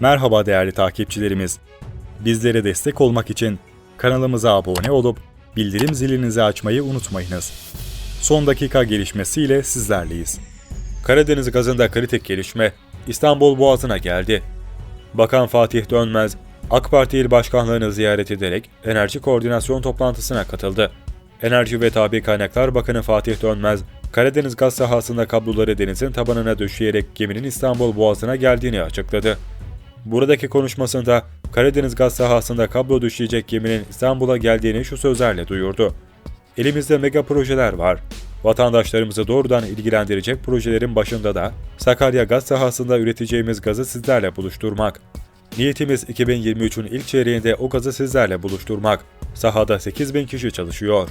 Merhaba değerli takipçilerimiz. Bizlere destek olmak için kanalımıza abone olup bildirim zilinizi açmayı unutmayınız. Son dakika gelişmesiyle sizlerleyiz. Karadeniz gazında kritik gelişme İstanbul Boğazı'na geldi. Bakan Fatih Dönmez, AK Parti il başkanlığını ziyaret ederek enerji koordinasyon toplantısına katıldı. Enerji ve Tabi Kaynaklar Bakanı Fatih Dönmez, Karadeniz gaz sahasında kabloları denizin tabanına döşeyerek geminin İstanbul Boğazı'na geldiğini açıkladı. Buradaki konuşmasında Karadeniz gaz sahasında kablo düşecek geminin İstanbul'a geldiğini şu sözlerle duyurdu. Elimizde mega projeler var. Vatandaşlarımızı doğrudan ilgilendirecek projelerin başında da Sakarya gaz sahasında üreteceğimiz gazı sizlerle buluşturmak. Niyetimiz 2023'ün ilk çeyreğinde o gazı sizlerle buluşturmak. Sahada 8 bin kişi çalışıyor.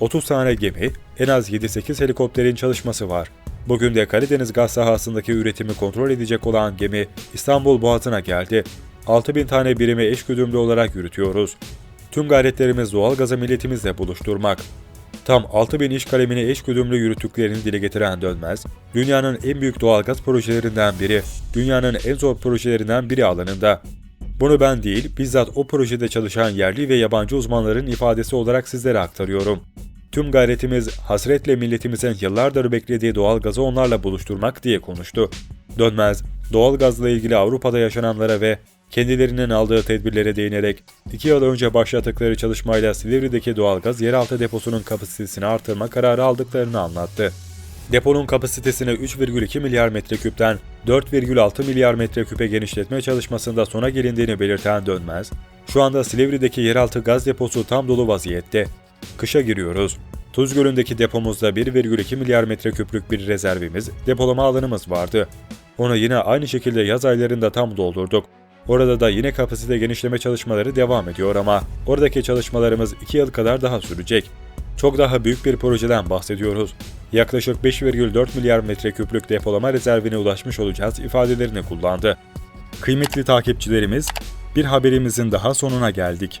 30 tane gemi, en az 7-8 helikopterin çalışması var. Bugün de Karadeniz gaz sahasındaki üretimi kontrol edecek olan gemi İstanbul Boğazı'na geldi. 6000 tane birimi eşgüdümlü olarak yürütüyoruz. Tüm gayretlerimiz doğal gazı milletimizle buluşturmak. Tam 6000 iş kalemini eşgüdümlü yürüttüklerini dile getiren Dönmez, dünyanın en büyük doğalgaz projelerinden biri, dünyanın en zor projelerinden biri alanında. Bunu ben değil, bizzat o projede çalışan yerli ve yabancı uzmanların ifadesi olarak sizlere aktarıyorum. Tüm gayretimiz hasretle milletimizin yıllardır beklediği doğalgazı onlarla buluşturmak diye konuştu. Dönmez, doğalgazla ilgili Avrupa'da yaşananlara ve kendilerinin aldığı tedbirlere değinerek iki yıl önce başlattıkları çalışmayla Silivri'deki doğalgaz yeraltı deposunun kapasitesini artırma kararı aldıklarını anlattı. Deponun kapasitesini 3,2 milyar metreküpten 4,6 milyar metreküpe genişletme çalışmasında sona gelindiğini belirten Dönmez, şu anda Silivri'deki yeraltı gaz deposu tam dolu vaziyette. Kışa giriyoruz. Tuz Gölü'ndeki depomuzda 1,2 milyar metreküplük bir rezervimiz, depolama alanımız vardı. Onu yine aynı şekilde yaz aylarında tam doldurduk. Orada da yine kapasite genişleme çalışmaları devam ediyor ama oradaki çalışmalarımız 2 yıl kadar daha sürecek. Çok daha büyük bir projeden bahsediyoruz. Yaklaşık 5,4 milyar metreküplük depolama rezervine ulaşmış olacağız ifadelerini kullandı. Kıymetli takipçilerimiz, bir haberimizin daha sonuna geldik.